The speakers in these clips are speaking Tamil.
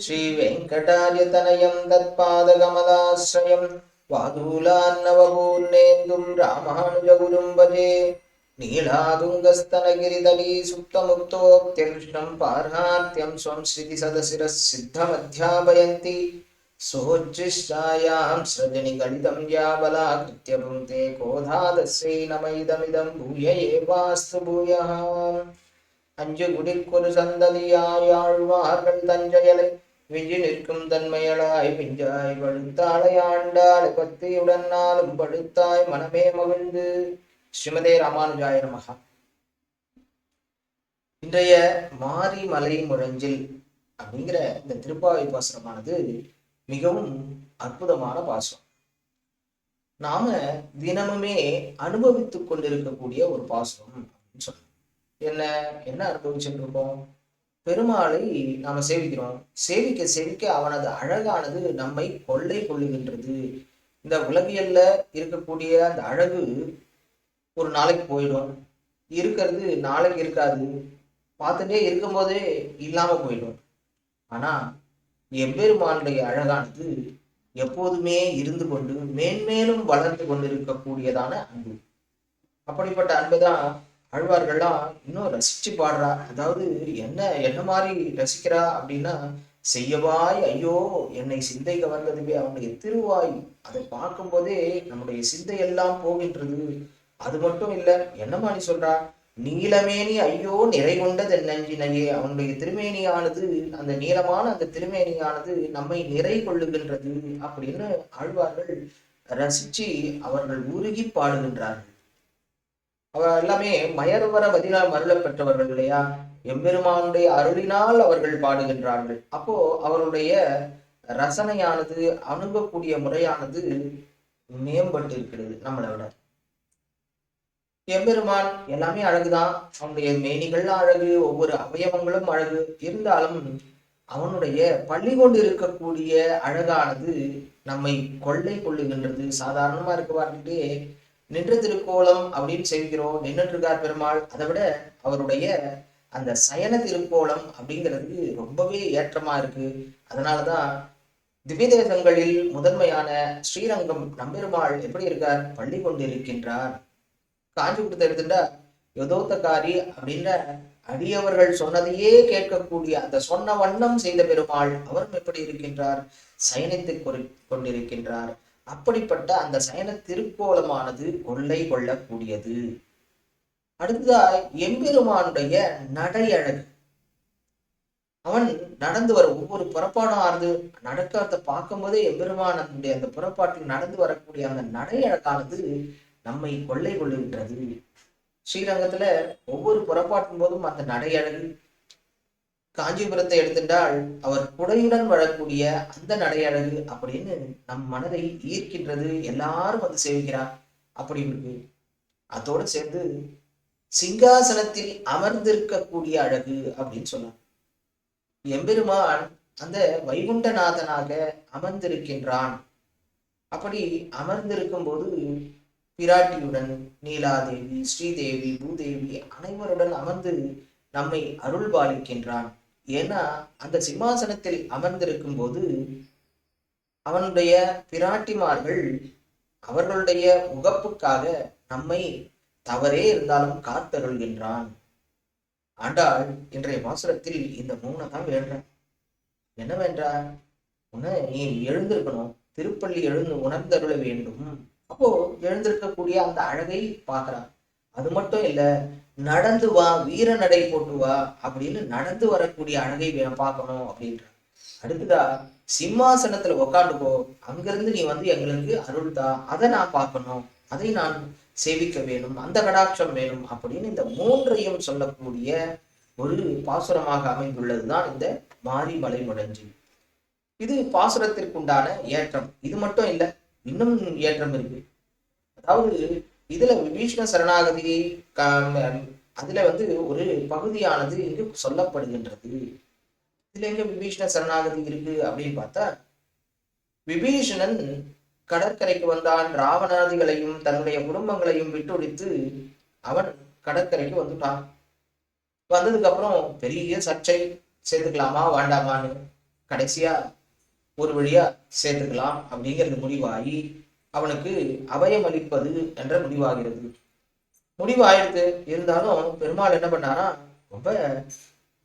శ్రీ వెంకటార్య తనయం తత్పాదగమలాశ్రయం వాదూలాన్నవపూర్ణేందుం రామానుజగురుం భజే నీలాదుంగస్తనగిరితలీ సుప్తముక్తోక్త్యకృష్ణం పార్హార్త్యం స్వం శ్రుతి సదశిరः సిద్ధమధ్యాపయంతి సోజ్జిష్టాయాం సృజని గణితం యాబలాకృత్య భుంతే కోధాదస్యై నమైదమిదం భూయ ఏవాస్తు భూయः அஞ்சு குடிக்கொரு சந்ததியாழ்வார்கள் தஞ்சையலை விஞ்சி நிற்கும் தன்மையளாய் பிஞ்சாய் படுத்தாளை ஆண்டாள் பத்தியுடன் நாளும் படுத்தாய் மனமே மகிழ்ந்து. ஸ்ரீமதே ராமானுஜாய நமகா. இன்றைய மாரிமலை முழஞ்சில் அப்படிங்கிற இந்த திருப்பாவை பாசுரமானது மிகவும் அற்புதமான பாசுரம். நாம தினமுமே அனுபவித்துக் கொண்டிருக்கக்கூடிய ஒரு பாசுரம் அப்படின்னு சொல்லலாம். என்ன என்ன அனுபவிச்சுட்டு இருக்கோம் பெருமாளை நாம சேவிக்கிறோம். சேவிக்க சேவிக்க அவனது அழகானது நம்மை கொள்ளை கொள்ளுகின்றது. இந்த உலகியல்ல இருக்கக்கூடிய அந்த அழகு ஒரு நாளைக்கு போயிடும். இருக்கிறது நாளைக்கு இருக்காது. பார்த்துட்டே இருக்கும்போதே இல்லாம போயிடும். ஆனா எம்பெருமானுடைய அழகானது எப்போதுமே இருந்து கொண்டு மேன்மேலும் வளர்ந்து கொண்டிருக்கக்கூடியதான அன்பு. அப்படிப்பட்ட அன்பு தான் ஆழ்வார்கள்லாம் இன்னும் ரசிச்சு பாடுறா. அதாவது என்ன என்ன மாதிரி ரசிக்கிறா அப்படின்னா செய்யவாய் ஐயோ என்னை சிந்தை கவர்ந்ததுவே அவனுடைய திருவாய். அதை பார்க்கும்போதே நம்முடைய சிந்தை எல்லாம் போகின்றது. அது மட்டும் இல்லை என்னமா நீ சொல்றா? நீலமேனி ஐயோ நிறை கொண்டது நஞ்சினையே. அவனுடைய திருமேனியானது அந்த நீளமான அந்த திருமேனியானது நம்மை நிறை கொள்ளுகின்றது அப்படின்னு ஆழ்வார்கள் ரசிச்சு அவர்கள் உருகி பாடுகின்றார்கள். அவ எல்லாமே மயர்வர பதினால் மருளப் பெற்றவர்கள் இல்லையா? எம்பெருமானுடைய அருளினால் அவர்கள் பாடுகின்றார்கள். அப்போ அவருடைய ரசனையானது அணுகக்கூடிய முறையானது மேம்பட்டு இருக்கிறது நம்மளை விட. எம்பெருமான் எல்லாமே அழகுதான். அவனுடைய மேனிகள் அழகு ஒவ்வொரு அவயவங்களும் அழகு. இருந்தாலும் அவனுடைய பள்ளி கொண்டு இருக்கக்கூடிய அழகானது நம்மை கொள்ளை கொள்ளுகின்றது. சாதாரணமா இருக்க பார்த்துட்டே நின்று திருக்கோலம் அப்படின்னு செய்கிறோம் நின்றுட்டு இருக்கார் பெருமாள். அதை விட அவருடைய அந்த சயன திருக்கோலம் அப்படிங்கிறது ரொம்பவே ஏற்றமா இருக்கு. அதனாலதான் திவ்யதேசங்களில் முதன்மையான ஸ்ரீரங்கம் நம்பெருமாள் எப்படி இருக்கார்? பள்ளி கொண்டு இருக்கின்றார் காஞ்சிபுரத்தை எடுத்துட்டா யதோத்தக்காரி அப்படின்ற அடியவர்கள் சொன்னதையே கேட்கக்கூடிய அந்த சொன்ன வண்ணம் செய்த பெருமாள் அவரும் எப்படி இருக்கின்றார்? சயனித்து கொண்டிருக்கின்றார். அப்படிப்பட்ட அந்த சயன திருக்கோலமானது கொள்ளை கொள்ளக்கூடியது. அடுத்ததா எம்பெருமானுடைய நடை அழகு அவன் நடந்து வர ஒவ்வொரு புறப்பாடும் ஆறுது நடக்கிறத பார்க்கும்போதே எம்பெருமானுடைய அந்த புறப்பாட்டில் நடந்து வரக்கூடிய அந்த நடை அழகானது நம்மை கொள்ளை கொள்ளுகின்றது. ஸ்ரீரங்கத்துல ஒவ்வொரு புறப்பாட்டின் போதும் அந்த நடை அழகு காஞ்சிபுரத்தை எடுத்துட்டால் அவர் குடையுடன் வரக்கூடிய அந்த நடையழகு அப்படின்னு நம் மனதை ஈர்க்கின்றது. எல்லாரும் வந்து சேவிக்கிறார் அப்படின்னு இருக்கு. அதோடு சேர்ந்து சிங்காசனத்தில் அமர்ந்திருக்கக்கூடிய அழகு அப்படின்னு சொன்னார். எம்பெருமான் அந்த வைகுண்டநாதனாக அமர்ந்திருக்கின்றான். அப்படி அமர்ந்திருக்கும் போது பிராட்டியுடன் நீலாதேவி ஸ்ரீதேவி பூதேவி அனைவருடன் அமர்ந்து நம்மை அருள் பாலிக்கின்றான் ஏன்னா அந்த சிம்மாசனத்தில் அமர்ந்திருக்கும் போது அவனுடைய பிராட்டிமார்கள் அவர்களுடைய முகப்புக்காக நம்மை தவறே இருந்தாலும் காத்தருள்கின்றான். ஆண்டாள் இன்றைய பாசுரத்தில் இந்த மூணை தான் வேண்டான் என்னவென்றால் உன நீ எழுந்திருக்கணும். திருப்பள்ளி எழுந்து உணர்ந்தருள வேண்டும். அப்போ எழுந்திருக்கக்கூடிய அந்த அழகை பார்க்கிறான். அது மட்டும் இல்ல நடந்து வா வீர நடை போட்டு வா அப்படின்னு நடந்து வரக்கூடிய அழகை பார்க்கணும் அப்படின்ற. அடுத்ததா சிம்மாசனத்துல உக்காண்டுக்கோ அங்கிருந்து நீ வந்து எங்களுக்கு அருள்தா அதை நான் பார்க்கணும். அதை நான் சேவிக்க வேணும். அந்த கடாட்சம் வேணும் அப்படின்னு இந்த மூன்றையும் சொல்லக்கூடிய ஒரு பாசுரமாக அமைந்துள்ளதுதான் இந்த மாரிமலை முடஞ்சி. இது பாசுரத்திற்குண்டான ஏற்றம். இது மட்டும் இல்லை இன்னும் ஏற்றம் இருக்கு. அதாவது இதுல விபீஷ்ண சரணாகதி அதுல வந்து ஒரு பகுதியானது இங்கு சொல்லப்படுகின்றது. இதுல எங்க விபீஷ்ண சரணாகதி இருக்கு அப்படின்னு பார்த்தா விபீஷணன் கடற்கரைக்கு வந்தான். ராவணாதிகளையும் தன்னுடைய குடும்பங்களையும் விட்டுடித்து அவன் கடற்கரைக்கு வந்துட்டான். வந்ததுக்கு அப்புறம் பெரிய சர்ச்சை சேர்த்துக்கலாமா வேண்டாமான்னு கடைசியா ஒரு வழியா சேர்த்துக்கலாம் அப்படிங்கிறது முடிவாகி அவனுக்கு அபயம் அளிப்பது என்ற முடிவாகிறது. முடிவாயிடுது இருந்தாலும் பெருமாள் என்ன பண்ணாரா ரொம்ப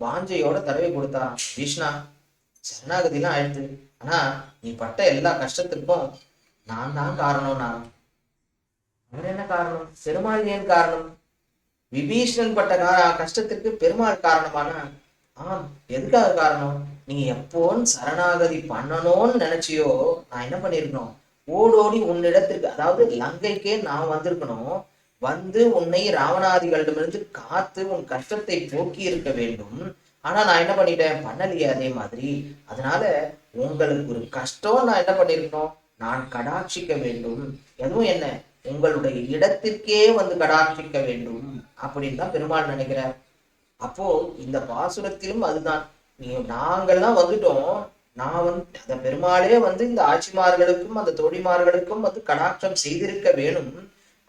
வாஞ்சையோட தடவை கொடுத்தா விஷ்ணா சரணாகதிலாம் ஆயிடுது ஆனா நீ பட்ட எல்லா கஷ்டத்திற்கும் நான் தான் காரணம்னா அவர் என்ன காரணம்? பெருமாள் ஏன் காரணம்? விபீஷணன் பட்ட கா- கஷ்டத்திற்கு பெருமாள் காரணமானா? ஆம் எதுக்காக காரணம்? நீ எப்போன்னு சரணாகதி பண்ணணும்னு நினைச்சியோ நான் என்ன பண்ணிருக்கணும் ஓடோடி உன்னிடத்திற்கு அதாவது லங்கைக்கே நான் வந்திருக்கணும். வந்து உன்னை ராவணாதிகளிடமிருந்து காத்து உன் கஷ்டத்தை போக்கி இருக்க வேண்டும். ஆனா நான் என்ன பண்ணிட்டேன்? பண்ணலையே அதே மாதிரி. அதனால உங்களுக்கு ஒரு கஷ்டம் நான் என்ன பண்ணிருக்கணும்? நான் கடாட்சிக்க வேண்டும். எதுவும் என்ன? உங்களுடைய இடத்திற்கே வந்து கடாட்சிக்க வேண்டும். அப்படின்னு தான் பெருமாள் நினைக்கிறார். அப்போ இந்த பாசுரத்திலும் அதுதான். நீ நாங்கள்லாம் வந்துட்டோம். நான் வந்து அந்த பெருமாளே வந்து இந்த ஆட்சிமார்களுக்கும் அந்த தோழிமார்களுக்கும் வந்து கடாட்சம் செய்திருக்க வேணும்.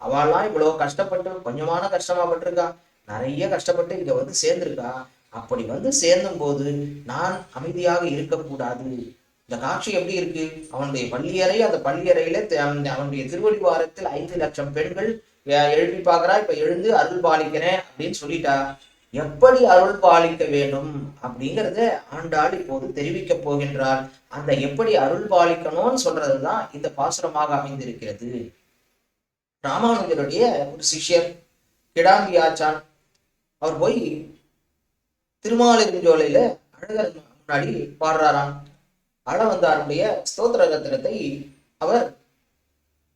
அவள்லாம் இவ்வளவு கஷ்டப்பட்டு கொஞ்சமான கஷ்டமா பட்டிருக்கா. நிறைய கஷ்டப்பட்டு இங்க வந்து சேர்ந்திருக்கா. அப்படி வந்து சேர்ந்தும் போது நான் அமைதியாக இருக்கக்கூடாது. இந்த காட்சி எப்படி இருக்கு? அவனுடைய பள்ளியறை அந்த பள்ளியறையில அவனுடைய திருவடி வாரத்தில் ஐந்து லட்சம் பெண்கள் எழுப்பி பார்க்கறா. இப்ப எழுந்து அருள் பாலிக்கிறேன் அப்படின்னு சொல்லிட்டா. எப்படி அருள் பாலிக்க வேண்டும் அப்படிங்கிறத ஆண்டாள் இப்போது தெரிவிக்க போகின்றார் அந்த எப்படி அருள் பாலிக்கணும்னு சொல்றதுதான் இந்த பாசுரமாக அமைந்திருக்கிறது. ராமானுஜருடைய ஒரு சிஷ்யர் கிடாங்கி ஆச்சான் அவர் போய் திருமாலிருஞ்சோலையில அழகர் முன்னாடி பாடுறாராம். அழவந்தாருடைய ஸ்தோத்திர ரத்னத்தை அவர்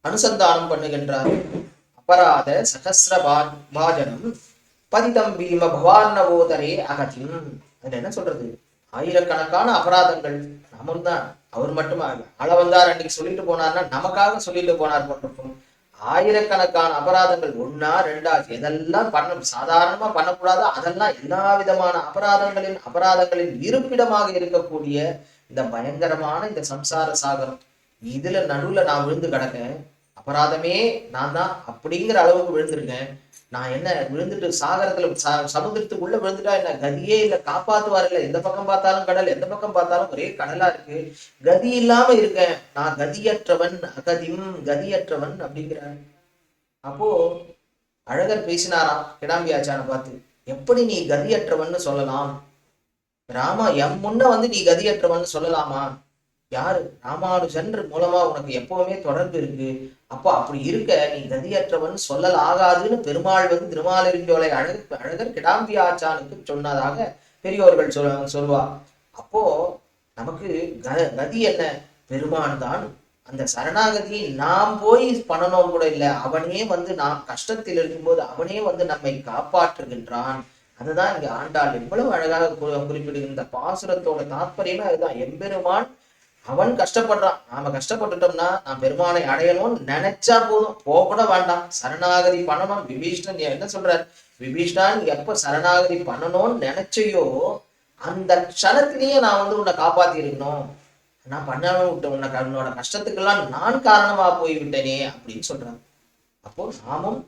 அனுசந்தானம் பண்ணுகின்றார். அபராத சகசிர பா- பாஜனம் பதிதம் பீம பவார்ணவோதரே அகதிம். அது என்ன சொல்றது? ஆயிரக்கணக்கான அபராதங்கள். நாமும் தான். அவர் மட்டுமா இல்ல அள வந்தார் அன்னைக்கு சொல்லிட்டு போனார்னா நமக்காக சொல்லிட்டு போனார் போட்டிருக்கும் ஆயிரக்கணக்கான அபராதங்கள். ஒன்னா ரெண்டா எதெல்லாம் பண்ண சாதாரணமா பண்ணக்கூடாது. அதெல்லாம் எல்லா விதமான அபராதங்களின் அபராதங்களின் இருப்பிடமாக இருக்கக்கூடிய இந்த பயங்கரமான இந்த சம்சார சாகரம். இதுல நடுவுல நான் விழுந்து கிடக்கேன். அபராதமே நான் தான் அப்படிங்கிற அளவுக்கு விழுந்திருக்கேன். நான் என்ன விழுந்துட்டு சாகரத்துல ச- சமுத்திரத்துக்குள்ள விழுந்துட்டா என்ன? கதியே இல்ல காப்பாத்துவார் இல்ல. எந்த பக்கம் பார்த்தாலும் கடல் எந்த பக்கம் பார்த்தாலும் ஒரே கடலா இருக்கு. கதி இல்லாம இருக்கேன். நான் கதியற்றவன் அகதியும் கதியற்றவன் அப்படிங்கிறார். அப்போ அழகர் பேசினாராம் கிடாம்பியாச்சான பார்த்து எப்படி நீ கதியற்றவன் சொல்லலாம்? ராமா எம் முன்ன வந்து நீ கதியற்றவன் சொல்லலாமா? யாரு? ராமானுஜன் மூலமா உனக்கு எப்பவுமே தொடர்பு இருக்கு. அப்போ அப்படி இருக்க நீ கதியற்றவன் சொல்லல் ஆகாதுன்னு பெருமாள் வந்து திருமாலிருஞ்சோலை அழகு அழகர் கிடாம்பி ஆச்சானுக்கு சொன்னதாக பெரியோர்கள் சொல் சொல்வா. அப்போ நமக்கு க கதி என்ன? பெருமான் தான். அந்த சரணாகதியை நாம் போய் பண்ணணும் கூட இல்லை. அவனே வந்து நாம் கஷ்டத்தில் இருக்கும்போது அவனே வந்து நம்மை காப்பாற்றுகின்றான். அதுதான் இங்க ஆண்டாள். எவ்வளவு அழகாக குறிப்பிடுகின்ற இந்த பாசுரத்தோட தாற்பயமே அதுதான். எம்பெருமான் அவன் கஷ்டப்படுறான். நாம கஷ்டப்பட்டுட்டோம்னா நான் பெருமானை அடையணும்னு நினைச்சா போதும். போக கூட வேண்டாம். சரணாகதி பண்ணணும். விபீஷ்ணன் என்ன சொல்றார்? விபீஷ்ணான் எப்ப சரணாகதி பண்ணணும்னு நினைச்சையோ அந்த க்ஷணத்திலேயே நான் வந்து உன்னை காப்பாத்தி இருக்கணும் நான் பண்ணாம விட்டேன். உன்னை உன்னோட கஷ்டத்துக்கெல்லாம் நான் காரணமா போய் விட்டேனே அப்படின்னு சொல்றாங்க அப்போ நாமும்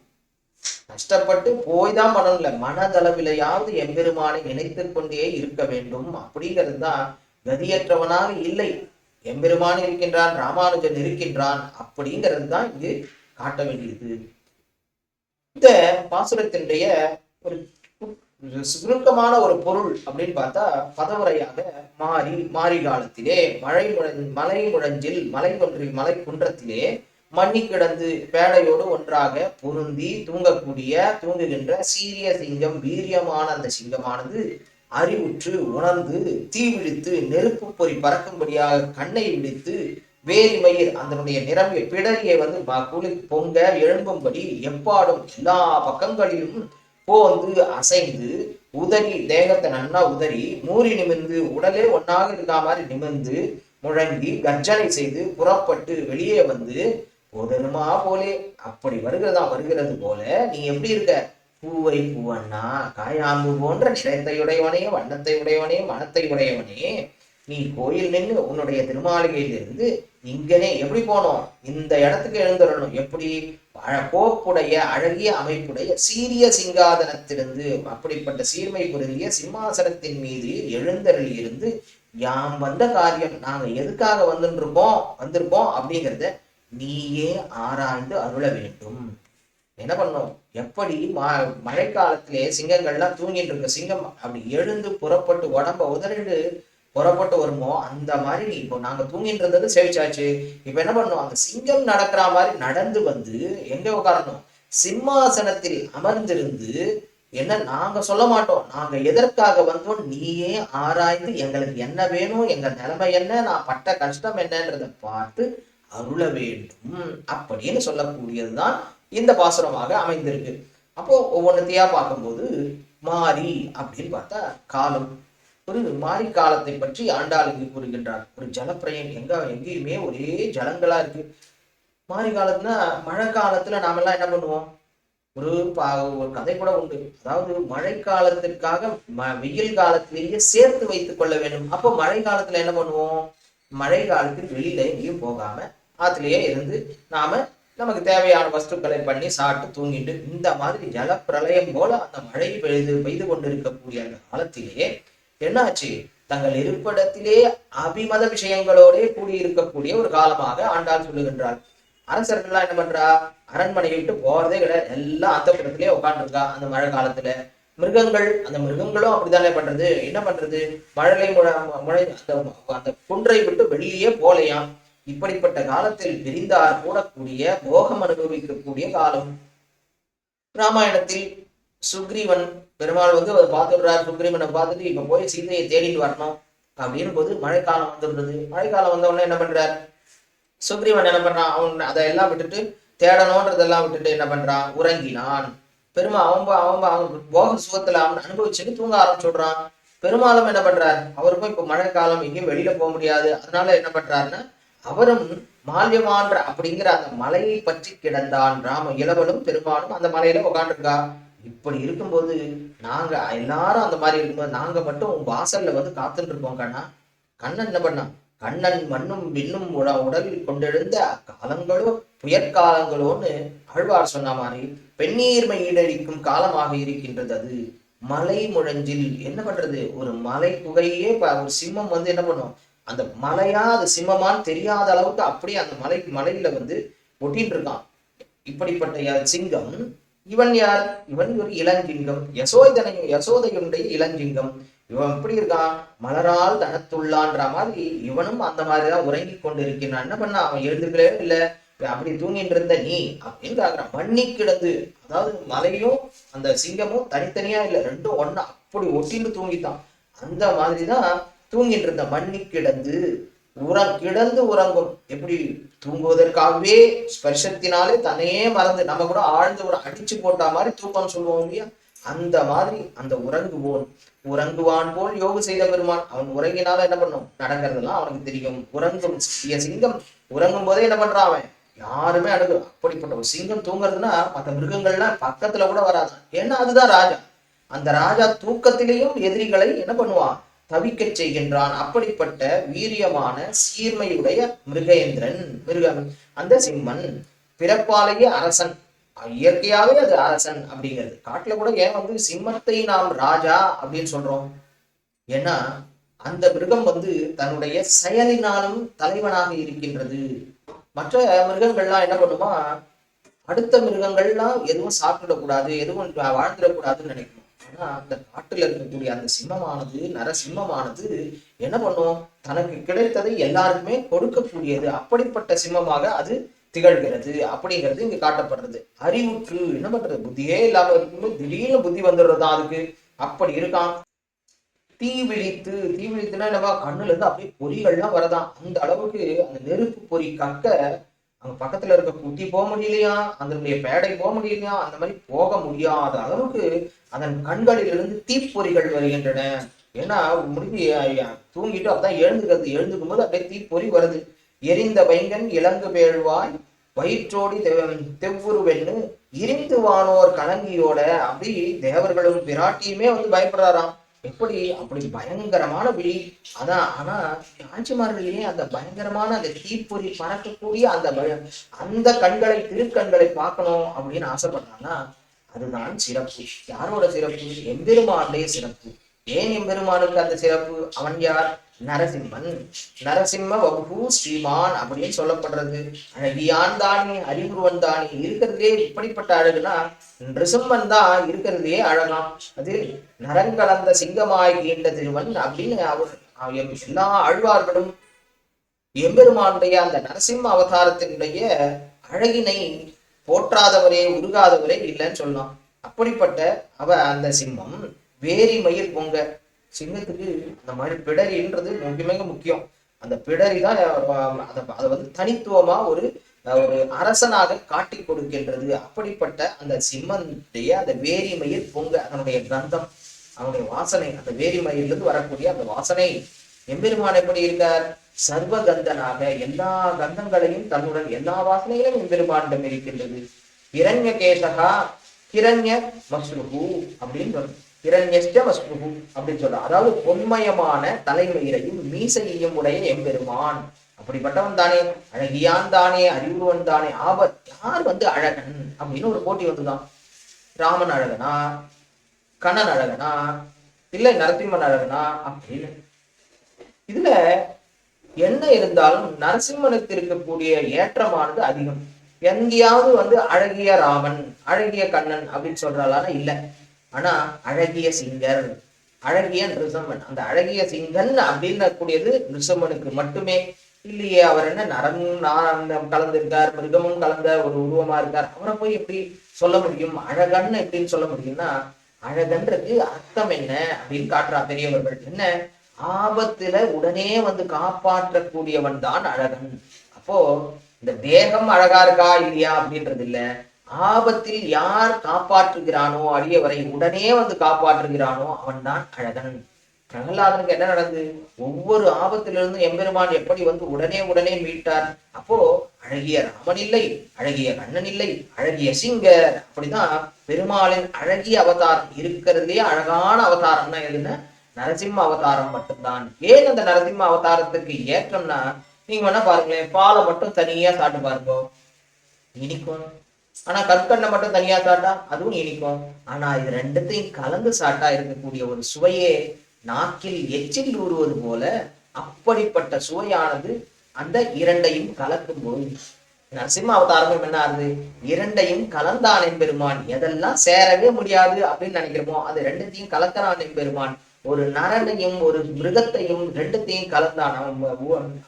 கஷ்டப்பட்டு போய் தான் பண்ணணும்ல. மனதளவிலையாவது எம்பெருமானை நினைத்து கொண்டே இருக்க வேண்டும். அப்படிங்கிறது தான் கதியற்றவனாக இல்லை. எம்பெருமான் இருக்கின்றான் ராமானுஜன் இருக்கின்றான் அப்படிங்கிறது தான் இங்கு காட்ட வேண்டியது. இந்த பாசுரத்தினுடைய ஒரு சுருக்கமான ஒரு பொருள் அப்படின்னு பார்த்தா பதவுரையாக மாறி மாறி காலத்திலே மழை முழ மலை முழஞ்சில் மலை ஒன்றில் மலை குன்றத்திலே மண்ணி கிடந்து பேடையோடு ஒன்றாக பொருந்தி தூங்கக்கூடிய தூங்குகின்ற சீரிய சிங்கம் வீரியமான அந்த சிங்கமானது அறிவுற்று உணர்ந்து தீ விழித்து நெருப்பு பொறி பறக்கும்படியாக கண்ணை விழித்து வேலிமயிர் அதனுடைய நிரம்பிய பிடரியை வந்து குளி பொங்க எழும்பும்படி எப்பாடும் எல்லா பக்கங்களிலும் போந்து அசைந்து உதறி தேகத்தை நன்னா உதறி மூறி நிமிர்ந்து உடலே ஒன்னாக இருக்கா மாதிரி நிமிர்ந்து முழங்கி கர்ஜனை செய்து புறப்பட்டு வெளியே வந்து போதருமா போலே அப்படி வருகிறதா வருகிறது போல நீ எப்படி இருக்க? பூவை பூவண்ணா காயாம்பு போன்ற நிறத்தை உடையவனே வண்ணத்தை உடையவனே மனத்தை உடையவனே நீ கோயில் நின்று உன்னுடைய திருமாளிகையிலிருந்து இங்கனே எப்படி போனோம்? இந்த இடத்துக்கு எழுந்துடணும் எப்படி? கோப்புடைய அழகிய அமைப்புடைய சீரிய சிங்காதனத்திலிருந்து அப்படிப்பட்ட சீர்மை பொருந்திய சிம்மாசனத்தின் மீது எழுந்தருளி இருந்து யாம் வந்த காரியம் நாங்க எதுக்காக வந்துருப்போம் வந்திருப்போம் அப்படிங்கிறத நீயே ஆராய்ந்து அருள வேண்டும். என்ன பண்ணோம் எப்படி ம- மழைக்காலத்திலே சிங்கங்கள்லாம் தூங்கிட்டு இருக்க சிங்கம் அப்படி எழுந்து புறப்பட்டு உடம்ப உதறிட்டு புறப்பட்டு வருமோ அந்த மாதிரி நீ இப்போ நாங்க தூங்கிட்டு இருந்தது சேவிச்சாச்சு. இப்ப என்ன பண்ணும் அந்த சிங்கம் நடக்கிற மாதிரி நடந்து வந்து எங்க உட்காரணும்? சிம்மாசனத்தில் அமர்ந்திருந்து என்ன நாங்க சொல்ல மாட்டோம். நாங்க எதற்காக வந்தோம்? நீயே ஆராய்ந்து எங்களுக்கு என்ன வேணும்? எங்க நிலைமை என்ன? நான் பட்ட கஷ்டம் என்னன்றத பார்த்து அருள வேண்டும். அப்படின்னு சொல்லக்கூடியதுதான் இந்த பாசுரமாக அமைந்திருக்கு. அப்போ ஒவ்வொன்றத்தையா பார்க்கும்போது மாறி அப்படின்னு பார்த்தா காலம். ஒரு மாரி காலத்தை பற்றி ஆண்டாள் இங்கு கூறுகின்றார். ஒரு ஜலப்பிரயம் எங்க எங்கேயுமே ஒரே ஜலங்களா இருக்கு. மாறி காலத்துனா மழை காலத்துல நாமெல்லாம் என்ன பண்ணுவோம்? ஒரு பா ஒரு கதை கூட உண்டு. அதாவது மழை காலத்திற்காக ம- வெயில் காலத்திலேயே சேர்த்து வைத்துக் கொள்ள வேண்டும். அப்போ மழை காலத்துல என்ன பண்ணுவோம்? மழை காலத்தில் வெளியில எங்கேயும் போகாம ஆத்துலயே இருந்து நாம நமக்கு தேவையான வஸ்துக்களை பண்ணி சாப்பிட்டு தூங்கிட்டு இந்த மாதிரி ஜல பிரளயம் போல அந்த மழை பெய்து பெய்து கொண்டிருக்கக்கூடிய அந்த காலத்திலே என்னாச்சு? தங்கள் இருப்பிடத்திலே அபிமத விஷயங்களோட கூடியிருக்கக்கூடிய ஒரு காலமாக ஆண்டாள் சொல்லுகின்றார் அரசர்கள்லாம் என்ன பண்றா? அரண்மனையை விட்டு போறதே கிடையாது. எல்லாம் அந்த புறத்திலே உட்காந்துருக்கா அந்த மழை காலத்துல மிருகங்கள் அந்த மிருகங்களும் அப்படித்தானே பண்றது? என்ன பண்றது? மழலை முழை அந்த அந்த குன்றை விட்டு வெளியே போலையாம். இப்படிப்பட்ட காலத்தில் விரிந்தார் கூடக்கூடிய போகம் அனுபவிக்கக்கூடிய காலம். ராமாயணத்தில் சுக்ரீவன் பெருமாள் வந்து அவர் பார்த்துடுறார் சுக்ரீவனை பார்த்துட்டு இப்ப போய் சீதையை தேடிட்டு வரணும் அப்படின்னு போது மழைக்காலம் வந்துடுறது. மழைக்காலம் வந்த உடனே என்ன பண்றார்? சுக்ரீவன் என்ன பண்றான்? அவன் அதையெல்லாம் விட்டுட்டு தேடணும்ன்றதெல்லாம் விட்டுட்டு என்ன பண்றான்? உறங்கினான். பெருமா அவன் அவன் அவன் போக சுகத்துல அவன் அனுபவிச்சுட்டு தூங்க ஆரம்பிச்சுடுறான். பெருமாளும் என்ன பண்றார்? அவருக்கும் இப்ப மழைக்காலம் எங்கேயும் வெளியில போக முடியாது. அதனால என்ன பண்றாருன்னா அவரும் மால்யமான்ற அப்படிங்கிற அந்த மலையை பற்றி கிடந்தான். ராம இளவலும் பெருமானும் அந்த மலையில உட்காந்துருக்கா இப்படி இருக்கும்போது நாங்க எல்லாரும் அந்த மாதிரி இருக்கும்போது நாங்க மட்டும் உன் வாசல்ல வந்து காத்துட்டு இருக்கோம் கண்ணா. கண்ணன் என்ன பண்ணான்? கண்ணன் மண்ணும் விண்ணும் உட உடலில் கொண்டெழுந்த காலங்களோ புயற்காலங்களோன்னு ஆழ்வார் சொன்ன மாதிரி பெண்ணீர்மை ஈடடிக்கும் காலமாக இருக்கின்றது அது. மலை முழஞ்சில் என்ன பண்றது? ஒரு மலை புகையே ஒரு சிம்மம் வந்து என்ன பண்ணும்? அந்த மலையா அது சிம்மமான்னு தெரியாத அளவுக்கு அப்படியே அந்த மலை மலையில வந்து ஒட்டின்னு இருக்கான் இப்படிப்பட்ட யார்? சிங்கம். இவன் யார்? இவன் ஒரு இளஞ்சிங்கம். யசோதனை யசோதையுடைய இளஞ்சிங்கம். இவன் எப்படி இருக்கான்? மலரால் தனத்துள்ளான்ற மாதிரி இவனும் அந்த மாதிரிதான் உறங்கி கொண்டு இருக்கின்றான் என்ன பண்ணா? அவன் எழுந்துக்கவே இல்லை. அப்படி தூங்கிட்டு இருந்த நீ அப்படின்னு கேக்குறான் மண்ணி கிடந்து அதாவது மலையும் அந்த சிங்கமும் தனித்தனியா இல்ல. ரெண்டும் ஒன்னா அப்படி ஒட்டின்னு தூங்கிட்டான். அந்த மாதிரிதான் தூங்கிட்டு இருந்த மண்ணி கிடந்து உறங் கிடந்து உறங்கும். எப்படி? தூங்குவதற்காகவே ஸ்பர்ஷத்தினாலே தன்னையே மறந்து நம்ம கூட ஆழ்ந்து ஒரு அடிச்சு போட்டா மாதிரி தூக்கம் சொல்லுவோம் இல்லையா? அந்த மாதிரி அந்த உறங்குவோன். உறங்குவான் போல் யோகு செய்த பெருமான். அவன் உறங்கினால என்ன பண்ணும்? நடக்கிறதெல்லாம் அவனுக்கு தெரியும். உறங்கும் சிங்கம். உறங்கும் போதே என்ன பண்றான் அவன்? யாருமே அணுகு அப்படிப்பட்ட ஒரு சிங்கம் தூங்குறதுன்னா மற்ற மிருகங்கள்லாம் பக்கத்துல கூட வராது. ஏன்னா அதுதான் ராஜா. அந்த ராஜா தூக்கத்திலேயும் எதிரிகளை என்ன பண்ணுவான்? தவிக்கச் செய்கின்றான். அப்படிப்பட்ட வீரியமான சீர்மையுடைய மிருகேந்திரன் மிருகம். அந்த சிம்மன் பிறப்பாலேயே அரசன். இயற்கையாவே அது அரசன் அப்படிங்கிறது. காட்டுல கூட ஏன் வந்து சிம்மத்தை நாம் ராஜா அப்படின்னு சொல்றோம்? ஏன்னா அந்த மிருகம் வந்து தன்னுடைய செயலினாலும் தலைவனாக இருக்கின்றது. மற்ற மிருகங்கள்லாம் என்ன பண்ணுமா? அடுத்த மிருகங்கள்லாம் எதுவும் சாப்பிடக்கூடாது எதுவும் வாழ்ந்துடக்கூடாதுன்னு நினைக்கும். ஆனா அந்த காட்டுல இருக்கக்கூடிய அந்த சிம்மமானது நரசிம்மமானது என்ன பண்ணும்? தனக்கு கிடைத்ததை எல்லாருக்குமே கொடுக்கக்கூடியது. அப்படிப்பட்ட சிம்மமாக அது திகழ்கிறது. அப்படிங்கிறது இங்க காட்டப்படுறது. அறிவுற்று என்ன பண்றது? புத்தியே இல்லாம இருக்கும்போது திடீர்னு புத்தி வந்துடுறதா அதுக்கு? அப்படி இருக்கான். தீ விழித்து தீ விழித்துனா என்னவா? கண்ணுல இருந்து அப்படியே பொறிகள்லாம் வரதாம் அந்த அளவுக்கு அந்த நெருப்பு பொறி கக்க அங்க பக்கத்துல இருக்க குட்டி போக முடியலையா? அதனுடைய பேடை போக முடியலையா? அந்த மாதிரி போக முடியாத அளவுக்கு அதன் கண்களில் இருந்து தீப்பொறிகள் வருகின்றன. ஏன்னா முடிஞ்சு தூங்கிட்டு அப்பதான் எழுந்துக்கிறது. எழுந்துக்கும் போது அப்படியே தீப்பொறி வருது. எரிந்த வைங்கன் இளங்கு பேழ்வாய் வயிற்றோடி தெவ்- தெவ்வுருவென்னு இரிந்து வானோர் கலங்கியோட அப்படி தேவர்களும் பிராட்டியுமே வந்து பயப்படுறாராம். எப்படி? அப்படி பயங்கரமான விழி. அதான் ஆனா ஆட்சிமார்களே அந்த பயங்கரமான அந்த தீப்பொறி பறக்கக்கூடிய அந்த பய- அந்த கண்களை திருக்கண்களை பார்க்கணும் அப்படின்னு ஆசைப்படுறாங்கன்னா அதுதான் சிறப்பு. யாரோட சிறப்பு? எம்பெருமானுடைய சிறப்பு. ஏன் எம்பெருமானுக்கு அந்த சிறப்பு? அவன் யார்? நரசிம்மன். நரசிம்ம வபு ஸ்ரீமான் அப்படின்னு சொல்லப்படுறது. அழகியான் தானே அறிவுருவன் தானே. இருக்கிறதுலே இப்படிப்பட்ட அழகுனா நிருசிம்மன் தான் இருக்கிறதுலே அழகாம். அது நரங்கலந்த சிங்கமாய் கீண்ட திருவன் அப்படின்னு அவர் எல்லா ஆழ்வார்களும் எம்பெருமானுடைய அந்த நரசிம்ம அவதாரத்தினுடைய அழகினை போற்றாதவரே உருகாதவரே இல்லைன்னு சொல்லலாம் அப்படிப்பட்ட அவ அந்த சிம்மம் வேரி மயில் பொங்க. சிங்கத்துக்கு அந்த மாதிரி பிடரின்றது மிக மிக முக்கியம். அந்த பிடரி தான் அதை அதை வந்து தனித்துவமா ஒரு ஒரு அரசனாக காட்டி கொடுக்கின்றது. அப்படிப்பட்ட அந்த சிம்மனுடைய அந்த வேரி மயில் பொங்க அதனுடைய கிரந்தம் அவனுடைய வாசனை அந்த வேரிமயிலிருந்து வரக்கூடிய அந்த வாசனை. எம்பெருமான் எப்படி இருக்கார்? சர்வகந்தனாக எல்லா கந்தங்களையும் தன்னுடன் எல்லா வாசனைகளும் எம்பெருமானிடம் இருக்கின்றது இரண்ய கேசகா கிரண்ய மஸ்ருகு அப்படின்னு சொல்றோம் கிரண்யஷ்ட மஸ்ருகு அப்படின்னு சொல்ற அதாவது பொன்மயமான தலைமையிலையும் மீசையையும் உடைய எம்பெருமான் அப்படிப்பட்டவன் தானே அழகியான் தானே அறிவுருவன் தானே. ஆபத் யார் வந்து அழகன் அப்படின்னு ஒரு போட்டி வந்துதான் ராமன் அழகனா? கண்ணன் அழகனா? இல்லை நரசிம்மன் அழகனா? அப்படின்னு. இதுல என்ன இருந்தாலும் நரசிம்மனுக்கு இருக்கக்கூடிய ஏற்றமானது அதிகம். எங்கேயாவது வந்து அழகிய ராமன் அழகிய கண்ணன் அப்படின்னு சொல்றாளானா இல்ல. ஆனா அழகிய சிங்கர் அழகிய நிருசம்மன். அந்த அழகிய சிங்கன் அப்படின்னு கூடியது நிருசம்மனுக்கு மட்டுமே. இல்லையே அவர் என்ன நரம் கலந்திருக்கார் மிருகமும் கலந்த ஒரு உருவமா இருக்கார். அவரை போய் எப்படி சொல்ல முடியும்? அழகன் எப்படின்னு சொல்ல முடியும்னா அழகன்றது அர்த்தம் என்ன அப்படின்னு காட்டுறா பெரியவர்கள். என்ன? ஆபத்துல உடனே வந்து காப்பாற்றக்கூடியவன் தான் அழகன். அப்போ இந்த தேகம் அழகா இருக்கா இல்லையா அப்படின்றது இல்ல. ஆபத்தில் யார் காப்பாற்றுகிறானோ அடியவரை உடனே வந்து காப்பாற்றுகிறானோ அவன் தான் அழகன். பிரகலாதனுக்கு என்ன நடந்தது ஒவ்வொரு ஆபத்திலிருந்தும் எம்பெருமான் எப்படி வந்து உடனே உடனே மீட்டார்? அப்போ அழகிய ராமன் இல்லை அழகிய கண்ணன் இல்லை அழகிய சிங்கர். அப்படிதான் பெருமாளின் அழகிய அவதாரம் இருக்கிறதே அழகான அவதாரம்னா எதுன்னு நரசிம்ம அவதாரம் மட்டும்தான். ஏன் அந்த நரசிம்ம அவதாரத்துக்கு ஏற்றம்னா நீங்க வேணா பாருங்களேன் பாலை மட்டும் தனியா சாப்பிட்டு பாருங்க. இனிக்கும். ஆனா கற்கண்ணை மட்டும் தனியா சாட்டா அதுவும் இனிக்கும். ஆனா இது ரெண்டுத்தையும் கலந்து சாட்டா இருக்கக்கூடிய ஒரு சுவையே நாக்கில் எச்சில் ஊறுவது போல அப்படிப்பட்ட சுவையானது அந்த இரண்டையும் கலக்கும் போது நரசிம்ம அவதாரமும் என்ன ஆகுது? இரண்டையும் கலந்தான் பெருமான் எதெல்லாம் சேரவே முடியாது அப்படின்னு நினைக்கிறோமோ அது ரெண்டுத்தையும் கலக்கிறான் என்பெருமான் ஒரு நரனையும் ஒரு மிருகத்தையும் ரெண்டுத்தையும் கலந்தான் அவன்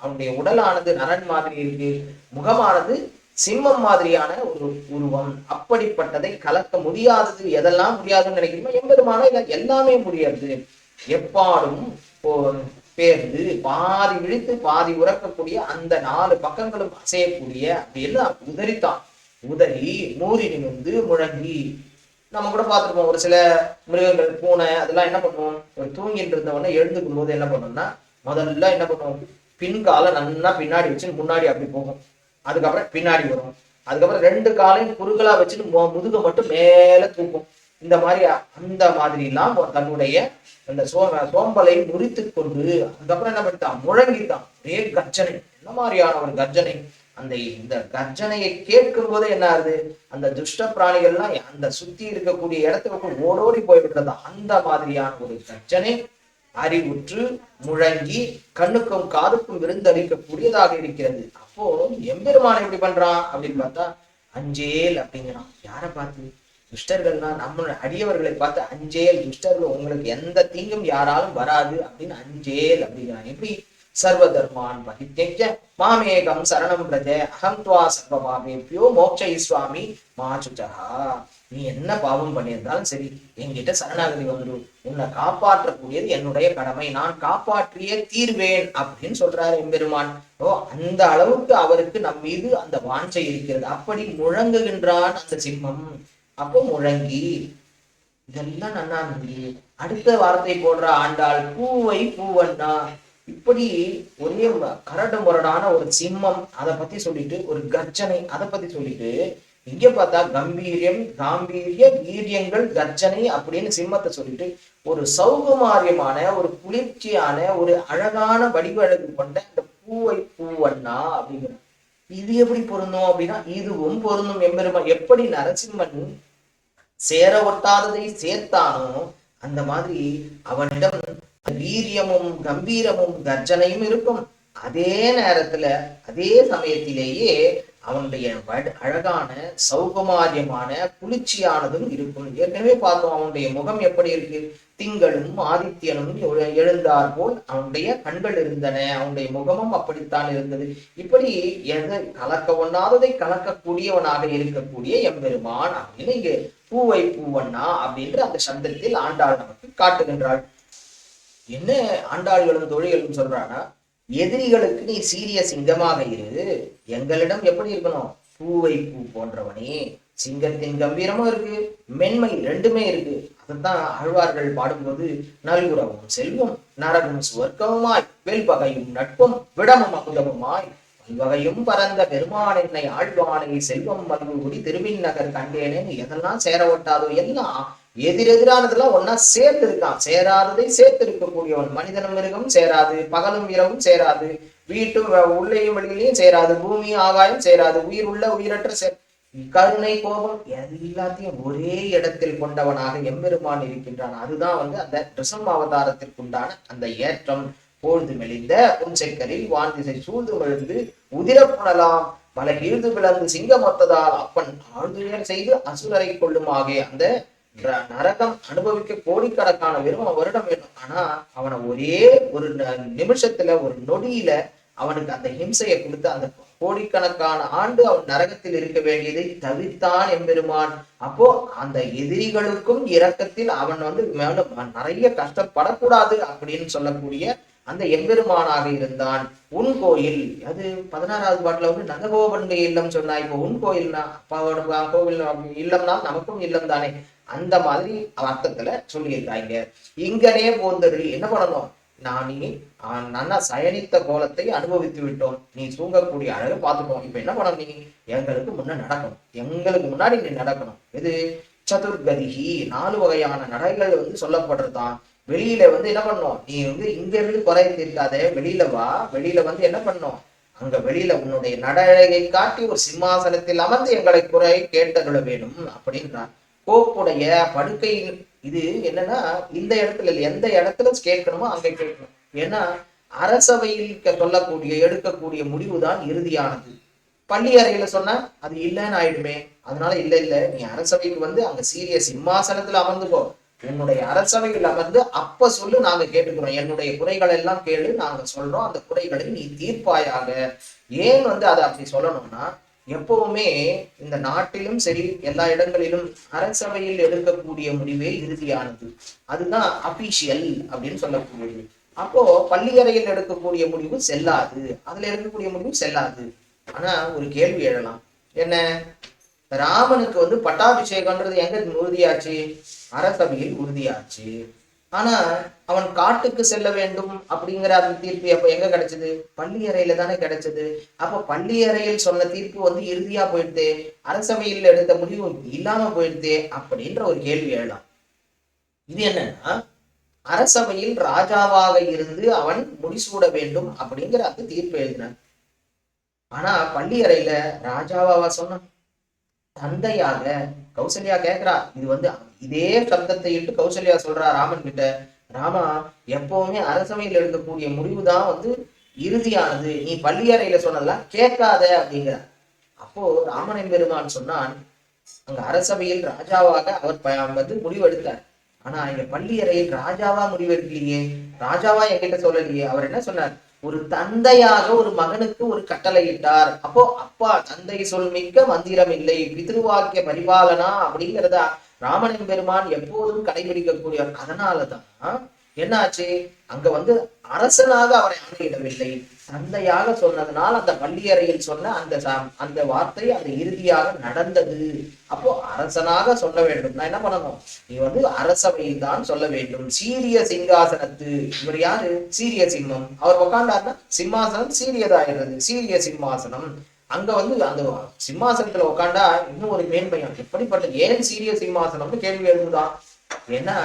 அவனுடைய உடலானது நரன் மாதிரி இருக்கு முகமானது சிம்மம் மாதிரியான ஒரு உருவம். அப்படிப்பட்டதை கலக்க முடியாதது எதெல்லாம் முடியாதுன்னு நினைக்கிறோமோ எம்பெருமான எல்லாமே முடியாது எப்பாடும் பேர்ந்து பாதி விழித்து பாதி உறக்கக்கூடிய அந்த நாலு பக்கங்களும் அசையக்கூடிய அப்படி எல்லாம் உதறித்தான். உதறி மூறி நிமிர்ந்து முழங்கி நம்ம கூட பார்த்துருப்போம் ஒரு சில மிருகங்கள் பூனை அதெல்லாம் என்ன பண்ணுவோம் ஒரு தூங்கிட்டு இருந்தவொடனே எழுந்துக்கும் போது என்ன பண்ணுவோம்னா முதல்ல என்ன பண்ணுவோம் பின்கால நல்லா பின்னாடி வச்சு முன்னாடி அப்படி போகும். அதுக்கப்புறம் பின்னாடி வரும். அதுக்கப்புறம் ரெண்டு காலையும் குறுகலா வச்சுட்டு முதுக மட்டும் மேல தூக்கும். இந்த மாதிரி அந்த மாதிரி எல்லாம் தன்னுடைய அந்த சோ சோம்பலை முறித்து கொண்டு அதுக்கப்புறம் என்ன பண்ணிட்டான்? முழங்கிட்டான். ஒரே கர்ஜனை. என்ன மாதிரியான ஒரு கர்ஜனை? அந்த இந்த கர்ஜனையை கேட்கும் போது என்ன ஆகுது அந்த துஷ்ட பிராணிகள்லாம் அந்த சுத்தி இருக்கக்கூடிய இடத்துக்கு ஓடோடி போய்விடுறது அந்த மாதிரியான ஒரு கர்ஜனை அறிவுற்று முழங்கி கண்ணுக்கும் காதுக்கும் விருந்தளிக்கக்கூடியதாக இருக்கிறது. அப்போ எம்பெருமான் எப்படி பண்றான் அப்படின்னு பார்த்தா அஞ்சேல் அப்படிங்கிறான். யாரை பார்த்து? துஷ்டர்கள்னா நம்ம அடியவர்களை பார்த்து அஞ்சேல் துஷ்டர்கள் உங்களுக்கு எந்த தீங்கும் யாராலும் வராது அப்படின்னு அஞ்சேல் அப்படிங்கிறான். எப்படி? சர்வதர்மான் பரித்யஜ மாமேகம் சரணம் பிரஜ. அகம் துவா சர்வபாவேபியோ மோட்சை சுவாமி. மாச்சுச்சகா நீ என்ன பாவம் பண்ணியிருந்தாலும் சரி என்கிட்ட சரணாகதி வந்துடு உன்னை காப்பாற்றக்கூடியது என்னுடைய கடமை. நான் காப்பாற்றியே தீர்வேன் அப்படின்னு சொல்றாரு எம்பெருமான். ஓ அந்த அளவுக்கு அவருக்கு நம் மீது அந்த வாஞ்சை இருக்கிறது. அப்படி முழங்குகின்றான் அந்த சிம்மம். அப்போ முழங்கி இதெல்லாம் நன்னா அடுத்த வார்த்தை போடுற ஆண்டாள். பூவை பூவண்ணா. இப்படி ஒரே கரடு முரடான ஒரு சிம்மம் அதை பத்தி சொல்லிட்டு ஒரு கர்ஜனை அதை பத்தி சொல்லிட்டு இங்க பார்த்தா கம்பீரியம் காம்பீரிய வீரியங்கள் கர்ஜனை அப்படின்னு சிம்மத்தை சொல்லிட்டு ஒரு சௌகுமாரியமான ஒரு குளிர்ச்சியான ஒரு அழகான வடிவழகு கொண்ட இந்த பூவை பூவண்ணா அப்படிங்கிற இது எப்படி பொருந்தும் அப்படின்னா இதுவும் பொருந்தும் எம்பெருமா எப்படி நரசிம்மன் சேர ஒட்டாததை சேர்த்தானோ அந்த மாதிரி அவனிடம் வீரியமும் கம்பீரமும் கர்ஜனையும் இருக்கும். அதே நேரத்துல அதே சமயத்திலேயே அவனுடைய அழகான சௌகமாரியமான குளிர்ச்சியானதும் இருக்கும். ஏற்கனவே பார்த்தோம் அவனுடைய முகம் எப்படி இருக்கு? திங்களும் ஆதித்யனும் எழுந்தார் போல் அவனுடைய கண்கள் இருந்தன. அவனுடைய முகமும் அப்படித்தான் இருந்தது. இப்படி எதை கலக்க ஒண்ணாததை கலக்கக்கூடியவனாக இருக்கக்கூடிய எம்பெருமான் அப்படின்னு இங்கு பூவை பூவண்ணா அப்படின்ற அந்த சந்திரத்தில் ஆண்டாள் நமக்கு காட்டுகின்றாள். என்ன ஆண்டாள்களும் தொழில்களும் சொல்றாங்கன்னா எதிரிகளுக்கு நீ சீரிய சிங்கமாக இரு. எங்களிடம் எப்படி இருக்கணும்? பூவை பூ போன்றவனே. சிங்கத்தின் கம்பீரமும் இருக்கு மென்மை ரெண்டுமே இருக்கு. அதைத்தான் ஆழ்வார்கள் பாடும்போது நல்குறவும் செல்வம் நரகம் சுவர்க்கமுமாய் வெல்பகையும் நட்பும் விடமும் அமுதமுமாய். வல்வகையும் பரந்த பெருமான் என்னை ஆழ்வானை செல்வம் மல்குடி திருவின் நகர் கண்டேனேன்னு எதெல்லாம் சேர ஒட்டாதோ எல்லாம் எதிரெதிரானதெல்லாம் ஒன்னா சேர்ந்து இருக்கான் சேராததை சேர்த்து இருக்கக்கூடியவன் மனிதனும் மிருகம் சேராது பகலும் இரவும் சேராது. வீட்டு உள்ளேயும் வெளியிலையும் சேராது. பூமி ஆகாயம் சேராது. உயிர் உள்ள உயிரற்ற சே கருணை கோபம் எல்லாத்தையும் ஒரே இடத்தில் கொண்டவனாக எம்பெருமான் இருக்கின்றான். அதுதான் வந்து அந்த ரிசம் அவதாரத்திற்குண்டான அந்த ஏற்றம். பொழுது மெலிந்த புன்செக்கரில் வாந்திசை சூழ்ந்து மெழுந்து உதிரப்புணலாம் பல இழுது பிளந்து சிங்கமொத்ததால் அப்பன் ஆழ்துயர் செய்து அசுரரை கொள்ளுமாகே அந்த நரகம் அனுபவிக்க கோடிக்கணக்கான வெறும் வருடம் வேணும் ஆனா அவனை ஒரே ஒரு நிமிஷத்துல ஒரு நொடியில அவனுக்கு அந்த ஹிம்சையை கொடுத்து அந்த கோடிக்கணக்கான ஆண்டு அவன் நரகத்தில் இருக்க வேண்டியதை தவிர்த்தான் எம்பெருமான். அப்போ அந்த எதிரிகளுக்கும் இரக்கத்தில் அவன் வந்து மேலும் நிறைய கஷ்டப்படக்கூடாது அப்படின்னு சொல்லக்கூடிய அந்த எம்பெருமானாக இருந்தான். உன் கோயில் அது பதினாறாவது பாட்டுல வந்து நககோபன் இல்லம் சொன்னா இப்போ உன் கோயில்னா அப்பாவோட கோவில் இல்லம்னா நமக்கும் இல்லம் தானே. அந்த மாதிரி அர்த்தத்துல சொல்லியிருக்காங்க இங்கனே போந்தது என்ன பண்ணணும்? நானே நன்னா சயனித்த கோலத்தை அனுபவித்து விட்டோம். நீ தூங்கக்கூடிய அழகு பார்த்துட்டோம் இப்ப என்ன பண்ணணும் நீ? எங்களுக்கு முன்ன நடக்கணும். எங்களுக்கு முன்னாடி நீ நடக்கணும். இது சதுர்கதிகி நாலு வகையான நடைகள் வந்து சொல்லப்படுறதான் வெளியில வந்து என்ன பண்ணும் நீ வந்து இங்க இருந்து குறைத்து இருக்காத வெளியில வா. வெளியில வந்து என்ன பண்ணும் அங்க வெளியில உன்னுடைய நடையை காட்டி ஒரு சிம்மாசனத்தில் அமர்ந்து எங்களை குறை கேட்டருள வேணும் அப்படின்றான். போப்புடைய படுக்கை இது என்னன்னா இந்த இடத்துல இல்லை எந்த இடத்துல கேட்கணுமோ அங்கே கேட்கணும். ஏன்னா அரசவையில் சொல்லக்கூடிய எடுக்கக்கூடிய முடிவு தான் இறுதியானது. பள்ளி அறையில சொன்னா அது இல்லைன்னு ஆயிடுமே. அதனால இல்ல இல்ல. நீ அரசவைக்கு வந்து அங்க சீரிய சிம்மாசனத்துல அமர்ந்துக்கோ. என்னுடைய அரசவையில் அமர்ந்து அப்ப சொல்லு நாங்க கேட்டுக்கிறோம். என்னுடைய குறைகள் எல்லாம் கேளு நாங்க சொல்றோம். அந்த குறைகளை நீ தீர்ப்பாயாக. ஏன் வந்து அதை அப்படி சொல்லணும்னா எப்பவுமே இந்த நாட்டிலும் சரி எல்லா இடங்களிலும் அரசவையில் எடுக்கக்கூடிய முடிவே இறுதியானது. அதுதான் அபிஷியல் அப்படின்னு சொல்லக்கூடியது. அப்போ பள்ளியறையில் எடுக்கக்கூடிய முடிவு செல்லாது. அதுல எடுக்கக்கூடிய முடிவு செல்லாது. ஆனா ஒரு கேள்வி எழலாம். என்ன? ராமனுக்கு வந்து பட்டாபிஷேகம்ன்றது எங்க உறுதியாச்சு? அரசவையில் உறுதியாச்சு. ஆனா அவன் காட்டுக்கு செல்ல வேண்டும் அப்படிங்கிற அந்த தீர்ப்பு அப்ப எங்க கிடைச்சது? பள்ளி அறையில தானே கிடைச்சது. அப்ப பள்ளி அறையில் சொன்ன தீர்ப்பு வந்து இறுதியா போயிடுது அரசவையில் எடுத்த முடிவு இல்லாம போயிடுது அப்படின்ற ஒரு கேள்வி எழலாம் இது என்னன்னா அரசவையில் ராஜாவாக இருந்து அவன் முடிசூட வேண்டும் அப்படிங்கிற அந்த தீர்ப்பு எழுதினான் ஆனா பள்ளி அறையில ராஜாவாவா சொன்னான். தந்தையாக கௌசல்யா கேக்குறா இது வந்து இதே சப்தத்தை இட்டு கௌசல்யா சொல்றா ராமன் கிட்ட ராமா எப்பவுமே அரசமையில் எடுக்கக்கூடிய முடிவு தான் வந்து இறுதியானது. நீ பள்ளியறையில சொன்னதெல்லாம் கேட்காத அப்படிங்கிற. அப்போ ராமனின் பெருமான் சொன்னான் அங்க அரசவையில் ராஜாவாக அவர் வந்து முடிவெடுத்தார். ஆனா இங்க பள்ளியறையில் ராஜாவா முடிவெடுக்கலையே. ராஜாவா என்கிட்ட சொல்லலையே. அவர் என்ன சொன்னார்? ஒரு தந்தையாக ஒரு மகனுக்கு ஒரு கட்டளை இட்டார் அப்போ அப்பா தந்தை சொல் மிக்க மந்திரம் இல்லை. பிதிருவாக்கிய பரிபாலனா அப்படிங்கிறதா ராமனின் பெருமான் எப்போதும் கடைபிடிக்கக்கூடிய அதனாலதான் என்னாச்சு? அங்க வந்து அரசனாக அவரை ஆணையிடவில்லை. தந்தையாக சொன்னதுனால் அந்த பள்ளியறையில் சொன்ன அந்த அந்த வார்த்தை அந்த இறுதியாக நடந்தது. அப்போ அரசனாக சொல்ல வேண்டும். நான் என்ன பண்ணணும்? நீ வந்து அரசவையில் தான் சொல்ல வேண்டும். சீரிய சிங்காசனத்து இவர் யாரு? சீரிய சிம்மம். அவர் உக்காண்டாருன்னா சிம்மாசனம் சீரியதாயிடுறது சீரிய சிம்மாசனம். அங்க வந்து அந்த சிம்மாசனத்துல உட்காண்டா இன்னும் ஒரு மேன்மையம் எப்படிப்பட்ட ஏன் சீரிய சிம்மாசனம்னு கேள்வி எழுதுதான் ஏன்னா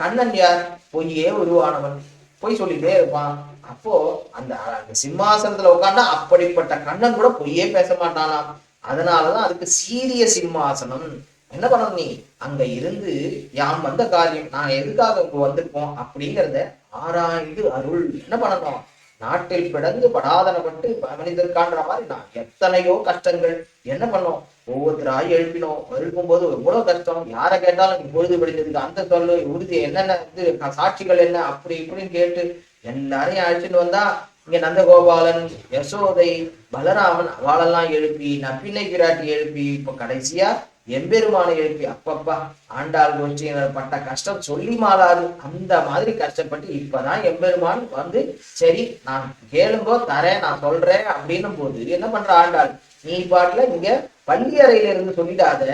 கண்ணன் யார்? பொய்யே உருவானவன். பொய் சொல்லிட்டே இருப்பான். அப்போ அந்த அந்த சிம்மாசனத்துல உட்காந்தா அப்படிப்பட்ட கண்ணன் கூட பொய்யே பேச மாட்டானாம். அதனாலதான் அதுக்கு சீரிய சிம்மாசனம். என்ன பண்ணணும் நீ? அங்க இருந்து யாம் வந்த காரியம் நான் எதுக்காக இங்க வந்திருக்கோம் அப்படிங்கிறத ஆராய்ந்து அருள். என்ன பண்ணணும்? நாட்டில் பிறந்து படாதனப்பட்டு மனிதர்கான்ற மாதிரி நான் எத்தனையோ கஷ்டங்கள். என்ன பண்ணோம் ஒவ்வொருத்தராய் எழுப்பினோம். எழுப்பும்போது எவ்வளவு கஷ்டம்? யாரை கேட்டாலும் பொழுது படித்ததுக்கு அந்த சொல்லு உறுதி என்னென்ன இது சாட்சிகள் என்ன? அப்படி இப்படின்னு கேட்டு எல்லாரையும் அழைச்சிட்டு வந்தா இங்க நந்தகோபாலன் யசோதை பலராமன் அவளெல்லாம் எழுப்பி நப்பிள்ளை பிராட்டி எழுப்பி இப்ப கடைசியா எம்பெருமானை எழுப்பி அப்பப்பா ஆண்டாள் கோஷ்டியினர் பட்ட கஷ்டம் சொல்லி மாறாது. அந்த மாதிரி கஷ்டப்பட்டு இப்பதான் எம்பெருமான் வந்து சரி நான் கேளுங்கோ தரேன் நான் சொல்றேன் அப்படின்னும் போது என்ன பண்ற ஆண்டாள்? நீ பாட்டுல இங்க பள்ளி அறையிலிருந்து சொல்லிடாத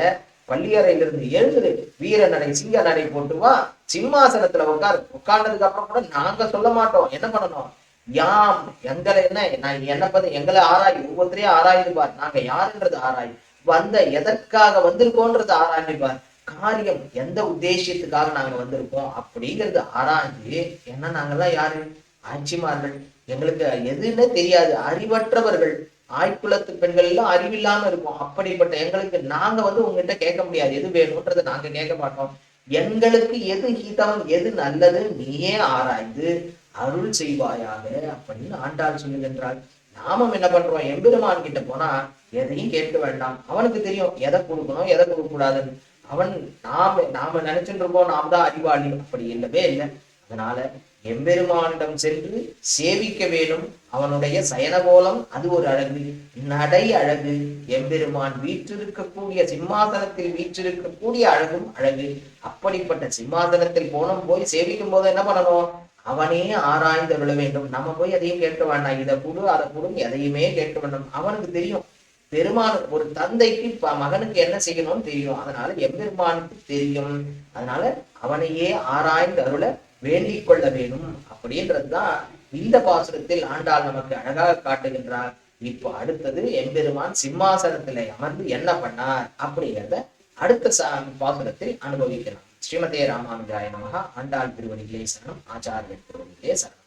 பள்ளி அறையிலிருந்து இருந்து வீர நடை சிங்க நடை போட்டு வா சிம்மாசனத்துல உட்கார். உட்கார்ந்ததுக்கு அப்புறம் கூட நாங்க சொல்ல மாட்டோம். என்ன பண்ணணும்? யாம் எங்களை என்ன நான் என்ன பத்தி எங்களை ஆராய் ஒவ்வொருத்தரையும் ஆராய்ந்து பார். நாங்க யாருன்றது ஆராய் வந்த எதற்காக வந்திருக்கோன்றது ஆராய்ந்து பார். காரியம் எந்த உத்தேசியத்துக்காக நாங்க வந்திருக்கோம் அப்படிங்கிறது ஆராய்ஞ்சு என்ன நாங்கெல்லாம் யாரு? ஆட்சிமார்கள். எங்களுக்கு எதுன்னு தெரியாது. அறிவற்றவர்கள். ஆய்குலத்து பெண்கள் எல்லாம் அறிவில்லாம இருக்கும். அப்படிப்பட்ட எங்களுக்கு நாங்க வந்து உங்ககிட்ட கேட்க முடியாது. எது வேணும்ன்றதை நாங்க கேட்க மாட்டோம். எங்களுக்கு எது ஹிதம் எது நல்லது நீயே ஆராய்ந்து அருள் செய்வாயாக அப்படின்னு ஆண்டாள் சொல்லுகின்றாள். நாமும் என்ன பண்றோம்? எம்பெருமான் கிட்ட போனா எதையும் கேட்க வேண்டாம். அவனுக்கு தெரியும் எதை கொடுக்கணும் எதை கொடுக்க கூடாதுன்னு அவன் நாம நாம நினைச்சுட்டு இருக்கோம். நாம் தான் அறிவாளி. அப்படி இல்லவே இல்லை. அதனால எம்பெருமானிடம் சென்று சேவிக்க வேணும். அவனுடைய சயனகோலம் அது ஒரு அழகு. நடை அழகு. எம்பெருமான் வீற்றிருக்கக்கூடிய சிம்மாசனத்தில் வீற்றிருக்கக்கூடிய அழகும் அழகு. அப்படிப்பட்ட சிம்மாசனத்தில் போனோம் போய் சேவிக்கும் போது என்ன பண்ணணும்? அவனே ஆராய்ந்து அருள வேண்டும். நம்ம போய் எதையும் கேட்க வேண்டாம். இதை கொடு அதை கொடு எதையுமே கேட்க வேண்டும். அவனுக்கு தெரியும். பெருமான் ஒரு தந்தைக்கு மகனுக்கு என்ன செய்யணும்னு தெரியும். அதனால எம்பெருமானுக்கு தெரியும். அதனால அவனையே ஆராய்ந்து அருள வேண்டிக் கொள்ள வேணும். அப்படின்றதுதான் இந்த பாசுரத்தில் ஆண்டாள் நமக்கு அழகாக காட்டுகின்றார். இப்போ அடுத்தது எம்பெருமான் சிம்மாசனத்தில் அமர்ந்து என்ன பண்ணார் அப்படிங்கிறத அடுத்த சா பாசுரத்தில் அனுபவிக்கலாம். ஸ்ரீமதே ராமானுஜாய நமகா ஆண்டாள் திருவடிகளே சரணம். ஆச்சாரிய திருவடிகளே சரணம்.